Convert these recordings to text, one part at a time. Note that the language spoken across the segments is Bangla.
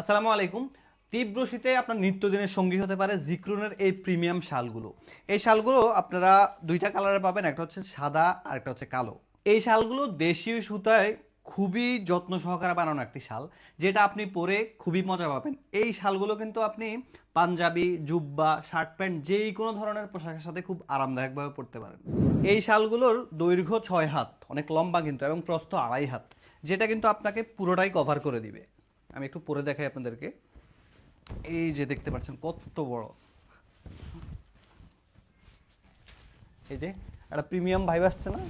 আসসালামু আলাইকুম। তীব্র শীতে আপনার নিত্যদিনের সঙ্গী হতে পারে জিক্রুনের এই প্রিমিয়াম শালগুলো। এই শালগুলো আপনারা দুইটা কালারে পাবেন, একটা হচ্ছে সাদা আর একটা হচ্ছে কালো। এই শালগুলো দেশীয় সুতায় খুবই যত্ন সহকারে বানানো একটি শাল, যেটা আপনি পরে খুবই মজা পাবেন। এই শালগুলো কিন্তু আপনি পাঞ্জাবি, জুব্বা, শার্ট প্যান্ট যেই কোনো ধরনের পোশাকের সাথে খুব আরামদায়কভাবে পরতে পারেন। এই শালগুলোর দৈর্ঘ্য ছয় হাত, অনেক লম্বা কিন্তু, এবং প্রস্থ আড়াই হাত, যেটা কিন্তু আপনাকে পুরোটাই কভার করে দিবে। আমি একটু পরে দেখাই আপনাদেরকে। এই যে দেখতে পাচ্ছেন কত বড়। এই যে, একটা প্রিমিয়াম ভাইব আসছে না?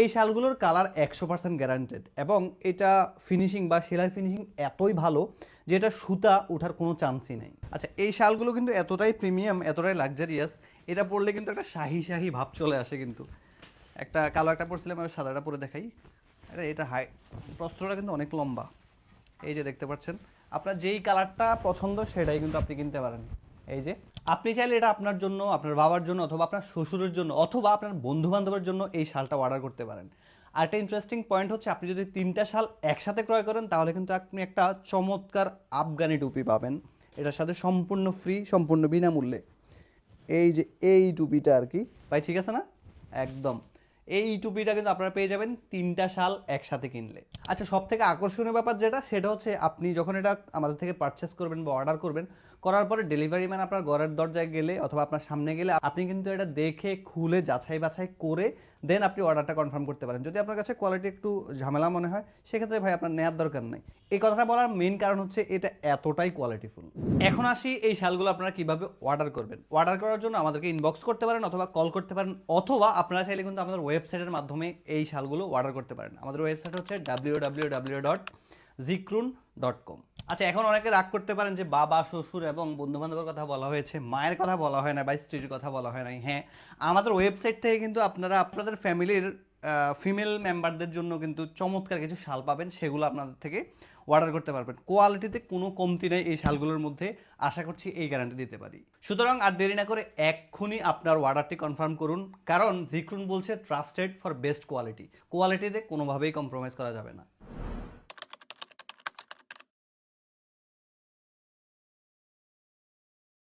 এই শালগুলোর কালার একশো পার্সেন্ট গ্যারান্টেড এবং এটা ফিনিশিং বা সেলাই ফিনিশিং এতই ভালো যে এটা সুতা ওঠার কোনো চান্সই নেই। আচ্ছা এই শালগুলো কিন্তু এতটাই প্রিমিয়াম এতটাই লাক্সারিয়াস এটা পরলে কিন্তু একটা শাহি শাহি ভাব চলে আসে কিন্তু। একটা কালো একটা পরছিলাম সাদাটা পরে দেখাই। এটা এটা হাই প্রস্ত্রটা কিন্তু অনেক লম্বা। এই যে দেখতে পাচ্ছেন, আপনার যেই কালারটা পছন্দ সেটাই কিন্তু আপনি কিনতে পারেন। এই যে, আপনি চাইলে এটা আপনার জন্য, আপনার বাবার জন্য অথবা আপনার শ্বশুরের জন্য অথবা আপনার বন্ধু বান্ধবের জন্য এই শালটা অর্ডার করতে পারেন। আর একটা ইন্টারেস্টিং পয়েন্ট হচ্ছে, আপনি যদি তিনটা শাল একসাথে ক্রয় করেন, তাহলে কিন্তু আপনি একটা চমৎকার আফগানি টুপি পাবেন। এটার সাথে সম্পূর্ণ ফ্রি সম্পূর্ণ বিনামূল্যে। এই যে, এই টুপিটা আর কি। ভাই, ঠিক আছে না? একদম। এই টুপিটা কিন্তু আপনারা পেয়ে যাবেন তিনটা শাল একসাথে কিনলে। আচ্ছা সব থেকে আকর্ষণীয় ব্যাপার যেটা, সেটা হচ্ছে আপনি যখন এটা আমাদের থেকে পারচেস করবেন বা অর্ডার করবেন, করার পরে ডেলিভারি ম্যান আপনার ঘরের দরজায় গেলে অথবা আপনার সামনে গেলে আপনি কিন্তু এটা দেখে, খুলে যাচাই বাছাই করে দেন আপনি অর্ডারটা কনফার্ম করতে পারেন। যদি আপনার কাছে কোয়ালিটি একটু ঝামেলা মনে হয়, সেক্ষেত্রে ভাই আপনার নেওয়ার দরকার নেই। এই কথাটা বলার মেন কারণ হচ্ছে এটা এতটাই কোয়ালিটিফুল এখন আসি এই শালগুলো আপনারা কীভাবে অর্ডার করবেন। অর্ডার করার জন্য আমাদেরকে ইনবক্স করতে পারেন অথবা কল করতে পারেন, অথবা আপনারা চাইলে কিন্তু আমাদের ওয়েবসাইটের মাধ্যমে এই শালগুলো অর্ডার করতে পারেন। আমাদের ওয়েবসাইট হচ্ছে W W W dot জিক্রুন dot com আচ্ছা এখন অনেকে রাগ করতে পারেন যে বাবা, শ্বশুর এবং বন্ধু বান্ধবের কথা বলা হয়েছে, মায়ের কথা বলা হয় না বা স্ত্রীর কথা বলা হয় নাই। হ্যাঁ আমাদের ওয়েবসাইট থেকে কিন্তু আপনারা আপনাদের ফ্যামিলির ফিমেল মেম্বারদের জন্য কিন্তু চমৎকার কিছু শাল পাবেন, সেগুলো আপনাদের থেকে অর্ডার করতে পারবেন। কোয়ালিটিতে কোনো কমতি নেই এই শালগুলোর মধ্যে। আশা করছি এই গ্যারান্টি দিতে পারি। সুতরাং আর দেরি না করে এক্ষুনি আপনার অর্ডারটি কনফার্ম করুন, কারণ জিক্রুন বলছে ট্রাস্টেড ফর বেস্ট কোয়ালিটি কোয়ালিটিতে কোনোভাবেই কম্প্রোমাইজ করা যাবে না।